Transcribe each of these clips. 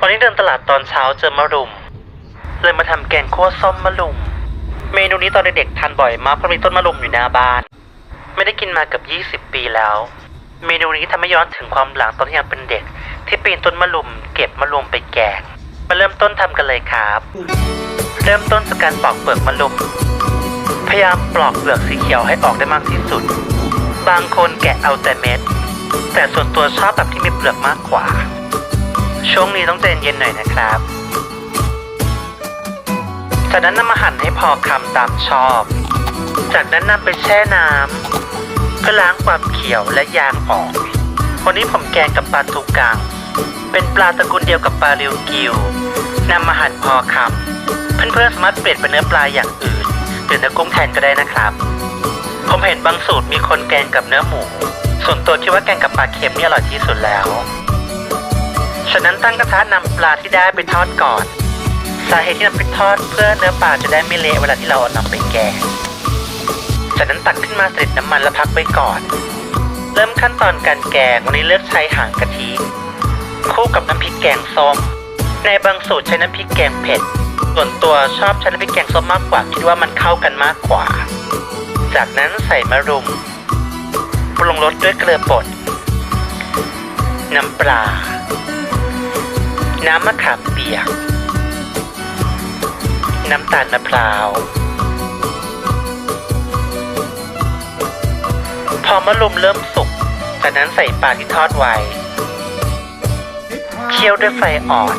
วันนี้เดินตลาดตอนเช้าเจอมะรุม เลยมาทำแกงคั่วส้มมะรุม เมนูนี้ตอนเด็กๆทานบ่อยมากเพราะมีต้นมะรุมอยู่หน้าบ้าน ไม่ได้กินมาเกือบ20 ปีแล้ว เมนูนี้ทำให้ย้อนถึงความหลังตอนที่ยังเป็นเด็ก ที่ปีนต้นมะรุม เก็บมะรุมไปแกงมาเริ่มต้นทำกันเลยครับ เริ่มต้นจากการปอกเปลือกมะรุม พยายามปลอกเปลือกสีเขียวให้ออกได้มากที่สุด บางคนแกะเอาแต่เม็ด แต่ส่วนตัวชอบแบบที่มีเปลือกมากกว่า ช่วงนี้ต้องใจเย็นหน่อยนะครับ จากนั้นนำมาหั่นให้พอคำตามชอบ จากนั้นนำไปแช่น้ำเพื่อล้างความเขียวและยางออก วันนี้ผมแกงกับปลาทูกัง เป็นปลาตระกูลเดียวกับปลาริวกิวนำมาหั่นพอคำ เพื่อนๆสามารถเปลี่ยนเป็นเนื้อปลาอย่างอื่นหรือเนื้อกุ้งแทนก็ได้นะครับ ผมเห็นบางสูตรมีคนแกงกับเนื้อหมู ส่วนตัวคิดว่าแกงกับปลาเค็มนี่อร่อยที่สุดแล้ว ฉะนั้นตั้งกระทะนำปลาที่ได้ไปทอดก่อน สาเหตุที่นำไปทอดเพื่อเนื้อปลาจะได้ไม่เละเวลาที่เราเอานำไปแกงจากนั้นตักขึ้นมาใส่น้ำมันแล้วพักไว้ก่อน เริ่มขั้นตอนการแกงวันนี้เลือกใช้หางกะทิคู่กับน้ำพริกแกงส้ม ในบางสูตรใช้น้ำพริกแกงเผ็ด ส่วนตัวชอบใช้น้ำพริกแกงส้มมากกว่าคิดว่ามันเข้ากันมากกว่า จากนั้นใส่มะรุมปรุงรสด้วยเกลือป่นน้ำปลา น้ำมะขามเปียก น้ำตาลมะพร้าว พอมะรุมเริ่มสุก จากนั้นใส่ปลาที่ทอดไว้ เคี่ยวด้วยไฟอ่อน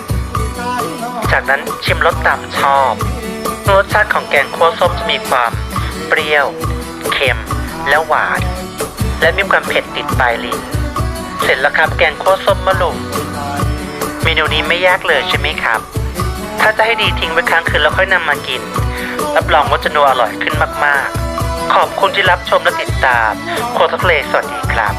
จากนั้นชิมรสตามชอบ รสชาติของแกงคั่วส้มจะมีความเปรี้ยว เค็ม และหวาน และมีความเผ็ดติดปลายลิ้น เสร็จแล้วครับแกงคั่วส้มมะลุม นูนี้ไม่ยากเลยใช่ไหมครับ ถ้าจะให้ดีทิ้งไว้ค้างคืนแล้วค่อยนำมากิน รับรองว่าจะนัวอร่อยขึ้นมาก ๆ ขอบคุณที่รับชมและติดตาม โคตรทเลสวัสดีครับ